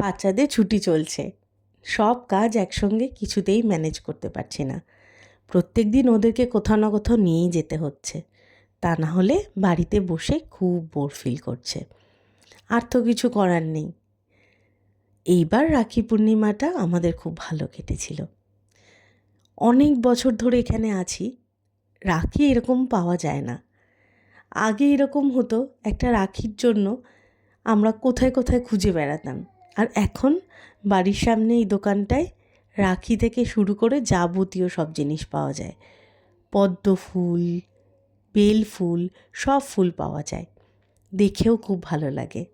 বাচ্চাদের ছুটি চলছে। সব কাজ একসঙ্গে কিছুতেই ম্যানেজ করতে পারছি না। প্রত্যেক দিন ওদেরকে কোথাও না কোথাও নিয়েই যেতে হচ্ছে। তা না হলে বাড়িতে বসে খুব বোর ফিল করছে। আর তো কিছু করার নেই। এইবার রাখি পূর্ণিমাটা আমাদের খুব ভালো কেটেছিল। অনেক বছর ধরে এখানে আছি। রাখি এরকম পাওয়া যায় না। আগে এরকম হতো একটা রাখির জন্য আমরা কোথায় কোথায় খুঁজে বেড়াতাম। আর এখন বাড়ির সামনে এই দোকানটায় রাখি থেকে শুরু করে যাবতীয় সব জিনিস পাওয়া যায়। পদ্ম ফুল, বেল ফুল, সব ফুল পাওয়া যায়। দেখেও খুব ভালো লাগে।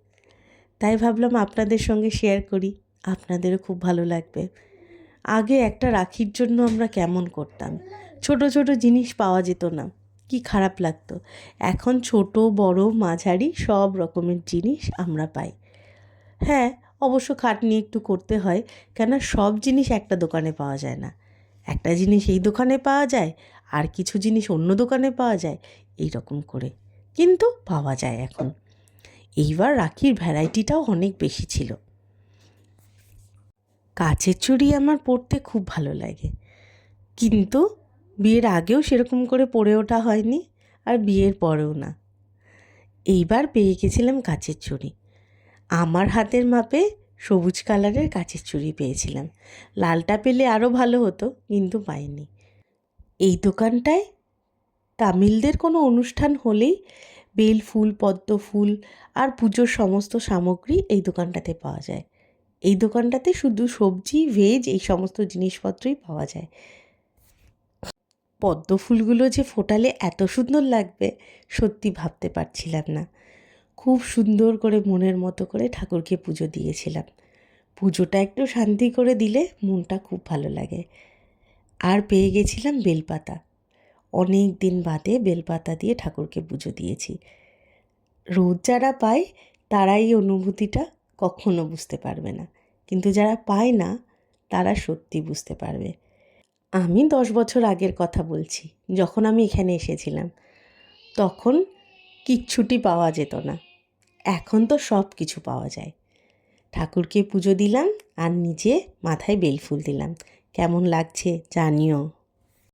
তাই ভাবলাম আপনাদের সঙ্গে শেয়ার করি। আপনাদেরও খুব ভালো লাগবে। আগে একটা রাখির জন্য আমরা কেমন করতাম? ছোট ছোট জিনিস পাওয়া যেত না। কি খারাপ লাগতো? এখন ছোট, বড়, মাঝারি সব রকমের জিনিস আমরা পাই। হ্যাঁ অবশ্য খাটনি একটু করতে হয় কেন সব জিনিস একটা দোকানে পাওয়া যায় না। একটা জিনিস এই দোকানে পাওয়া যায়, আর কিছু জিনিস অন্য দোকানে পাওয়া যায় এই রকম করে। কিন্তু পাওয়া যায় এখন। এইবার রাখির ভ্যারাইটিটাও অনেক বেশি ছিল। কাচের চুড়ি আমার পরতে খুব ভালো লাগে। কিন্তু বিয়ের আগেও সেরকম করে পরে ওঠা হয়নি, আর বিয়ের পরেও না। এইবার পেয়ে গেছিলাম কাচের চুড়ি। আমার হাতের মাপে সবুজ কালারের কাচের চুড়ি পেয়েছিলাম। লালটা পেলে আরও ভালো হতো, কিন্তু পাইনি। এই দোকানটায় তামিলদের কোনো অনুষ্ঠান হলেই বেল ফুল, পদ্ম ফুল আর পুজোর সমস্ত সামগ্রী এই দোকানটাতে পাওয়া যায়। এই দোকানটাতে শুধু সবজি ভেজ এই সমস্ত জিনিসপত্রই পাওয়া যায়। পদ্ম ফুলগুলো যে ফোটালে এত সুন্দর লাগবে, সত্যি ভাবতে পারছিলাম না। খুব সুন্দর করে মনের মতো করে ঠাকুরকে পুজো দিয়েছিলাম। পুজোটা একটু শান্তি করে দিলে মনটা খুব ভালো লাগে। আর পেয়ে গেছিলাম বেলপাতা। অনেক দিন বাদে বেলপাতা দিয়ে ঠাকুরকে পুজো দিয়েছি। রোজ যারা পায় তারা এই অনুভূতিটা কখনো বুঝতে পারবে না। কিন্তু যারা পায় না, তারা সত্যি বুঝতে পারবে। আমি দশ বছর আগের কথা বলছি, যখন আমি এখানে এসেছিলাম, তখন কিচ্ছুটি পাওয়া যেত না। এখন তো সব কিছু পাওয়া যায়। ঠাকুরকে পুজো দিলাম আর নিজে মাথায় বেলফুল দিলাম। কেমন লাগছে জানিও।